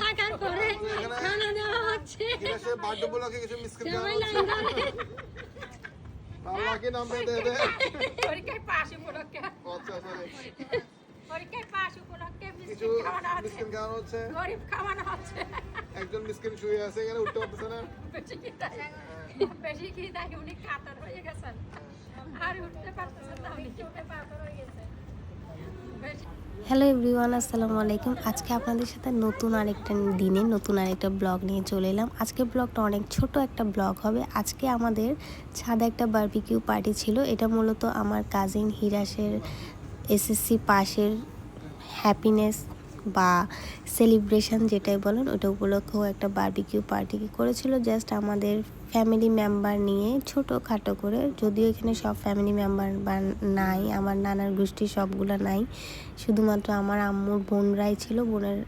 থাকার পরে খানা দেওয়া হচ্ছে। সে বার্থডে উপলক্ষে কিছু মিসকিন সবাই লাইন আল্লাহকে নাম দে দে। পরীক্ষায় পাশ উপলক্ষে। আচ্ছা সরি পরীক্ষায় পাশ উপলক্ষে কিছু খাওয়ানো হচ্ছে। মিসকিন খাওয়ানো হচ্ছে? গরিব খাওয়ানো হচ্ছে। একজন মিসকিন শুয়ে আছে এখানে উঠতে পারতেছে না। বেশি কি তাই বেশি কি তাই উনি কাতর হয়ে গেছেন। আর উঠতে পারতেছেন না উনি পাথর হয়ে গেছে। হ্যালো এভরিওয়ান, আসসালামু আলাইকুম। আজকে আপনাদের সাথে নতুন আরেকটা দিনে নতুন আরেকটা ব্লগ নিয়ে চলে এলাম। আজকে ব্লগটা অনেক ছোট একটা ব্লগ হবে। আজকে আমাদের ছাদে একটা বারবিকিউ পার্টি ছিল। এটা মূলত আমার কাজিন হিরাসের এসএসসি পাশের হ্যাপিনেস বা সেলিব্রেশন যেটাই বলেন, ওটা উপলক্ষেও একটা বারবিকিউ পার্টি করেছিল। জাস্ট আমাদের ফ্যামিলি মেম্বার নিয়ে ছোটোখাটো করে, যদিও এখানে সব ফ্যামিলি মেম্বার নাই, আমার নানার গোষ্ঠী সবগুলো নাই, শুধুমাত্র আমার আম্মুর বোনরাই ছিল, বোনের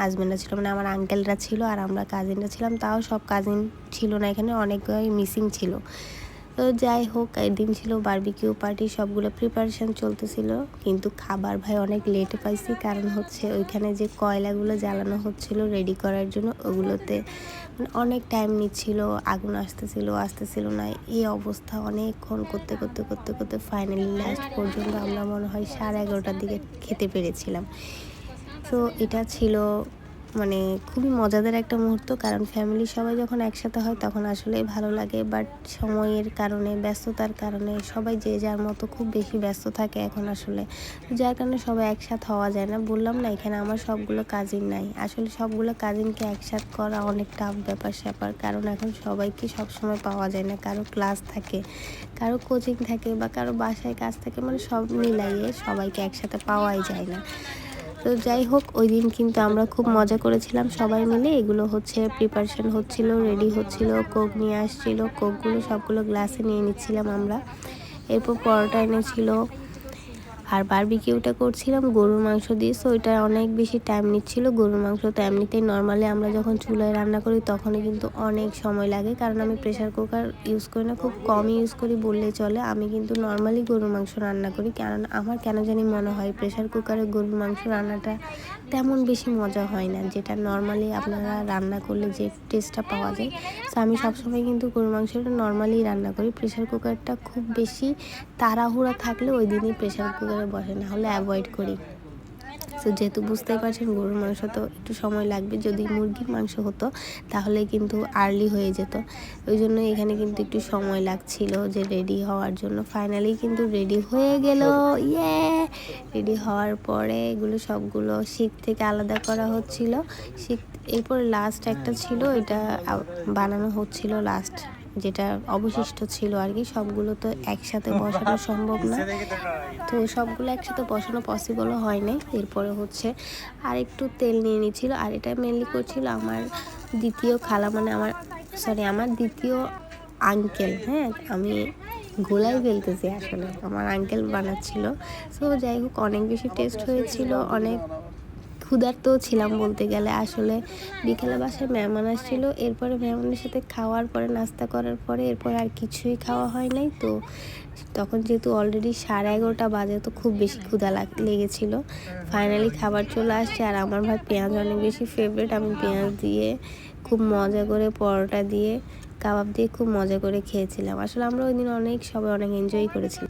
হাজব্যান্ডরা ছিল মানে আমার আঙ্কেলরা ছিল আর আমরা কাজিনরা ছিলাম, তাও সব কাজিন ছিল না এখানে, অনেকগুলোই মিসিং ছিল। তো যাই হোক, একদিন ছিল বারবিকিউ পার্টি সবগুলো প্রিপারেশন চলতেছিল। কিন্তু খাবার ভাই অনেক লেটে পাইছি, কারণ হচ্ছে ওইখানে যে কয়লাগুলো জ্বালানো হচ্ছিল রেডি করার জন্য, ওগুলোতে মানে অনেক টাইম নিচ্ছিল, আগুন আসতেছিল আসতেছিল না। এই অবস্থা অনেকক্ষণ করতে করতে করতে করতে ফাইনালি লাস্ট পর্যন্ত আমরা মনে হয় সাড়ে এগারোটার দিকে খেতে পেরেছিলাম। তো এটা ছিল মানে খুবই মজাদার একটা মুহূর্ত, কারণ ফ্যামিলি সবাই যখন একসাথে হয় তখন আসলে ভালো লাগে। বাট সময়ের কারণে, ব্যস্ততার কারণে সবাই যে যার মতো খুব বেশি ব্যস্ত থাকে এখন আসলে। যার কারণে সবাই একসাথে হওয়া যায় না। বললাম না, এখানে আমার সবগুলো কাজিন নাই। আসলে সবগুলো কাজিনকে একসাথে করা অনেক টাফ ব্যাপার স্যাপার, কারণ এখন সবাইকে সবসময় পাওয়া যায় না। কারও ক্লাস থাকে, কারও কোচিং থাকে বা কারও বাসায় কাজ থাকে মানে সব মিলাইয়ে সবাইকে একসাথে পাওয়াই যায় না। তো যাই হোক, ওই দিন কিন্তু আমরা খুব মজা করেছিলাম সবাই মিলে। এগুলো হচ্ছে প্রিপারেশান হচ্ছিল রেডি হচ্ছিল কোক নিয়ে আসছিল। কোকগুলো সবগুলো গ্লাসে নিয়ে নিচ্ছিলাম আমরা। এরপর পরোটা এনেছিল। আর বারবিকিউটা করছিলাম, গরুর মাংস দিয়ে। সো ওইটা অনেক বেশি টাইম নিচ্ছিল। গরুর মাংস তো এমনিতেই নর্মালি আমরা যখন চুলায় রান্না করি, তখনই কিন্তু অনেক সময় লাগে। কারণ আমি প্রেশার কুকার ইউজ করি না, খুব কমই ইউজ করি বললে চলে। আমি কিন্তু নর্মালি গরুর মাংস রান্না করি। কারণ আমার কেন জানি মনে হয় প্রেশার কুকারে গরুর মাংস রান্নাটা তেমন বেশি মজা হয় না, যেটা নর্মালি আপনারা রান্না করলে যে টেস্টটা পাওয়া যায়। তো আমি সবসময় কিন্তু গরুর মাংসটা নর্মালি রান্না করি। প্রেশার কুকারটা খুব বেশি তাড়াহুড়া থাকলে ওই দিনই প্রেশার কুকারে বসে না হলে অ্যাভয়েড করি। তো যেহেতু বুঝতেই পারছেন, গরুর মাংস তো একটু সময় লাগবে। যদি মুরগির মাংস হতো, তাহলে কিন্তু আর্লি হয়ে যেত। ওই জন্য এখানে কিন্তু একটু সময় লাগছিল যে রেডি হওয়ার জন্য। ফাইনালি কিন্তু রেডি হয়ে গেল। ইয়ে রেডি হওয়ার পরে এগুলো সবগুলো শিক থেকে আলাদা করা হচ্ছিল। শিক এরপর লাস্ট একটা ছিল এটা বানানো হচ্ছিল লাস্ট যেটা অবশিষ্ট ছিল আর কি সবগুলো তো একসাথে বসানো সম্ভব না। তো সবগুলো একসাথে বসানো পসিবলও হয় নাই। এরপরে হচ্ছে আর একটু তেল নিয়ে নিচ্ছিল আর এটা মেনলি করছিল আমার দ্বিতীয় খালা মানে আমার সরি আমার দ্বিতীয় আঙ্কেল হ্যাঁ? আমি গোলাই ফেলতেছি আসলে আমার আঙ্কেল বানাচ্ছিল। সো যাই হোক অনেক বেশি টেস্ট হয়েছিল অনেক ক্ষুধার্তও ছিলাম বলতে গেলে। আসলে বিকেলে বাসায় মেহমান আসছিল, এরপরে মেহমানের সাথে খাওয়ার পরে, নাস্তা করার পরে, এরপর আর কিছুই খাওয়া হয় নাই। তো তখন যেহেতু অলরেডি সাড়ে এগারোটা বাজে, তো খুব বেশি ক্ষুধা লাগ, লেগেছিল। ফাইনালি খাবার চলে আসছে, আর আমার ভাই পেঁয়াজ অনেক বেশি ফেভারিট আমি পেঁয়াজ দিয়ে খুব মজা করে, পরোটা দিয়ে, কাবাব দিয়ে খুব মজা করে খেয়েছিলাম। আসলে আমরা ওই দিন অনেক, সবাই অনেক এনজয় করেছিলাম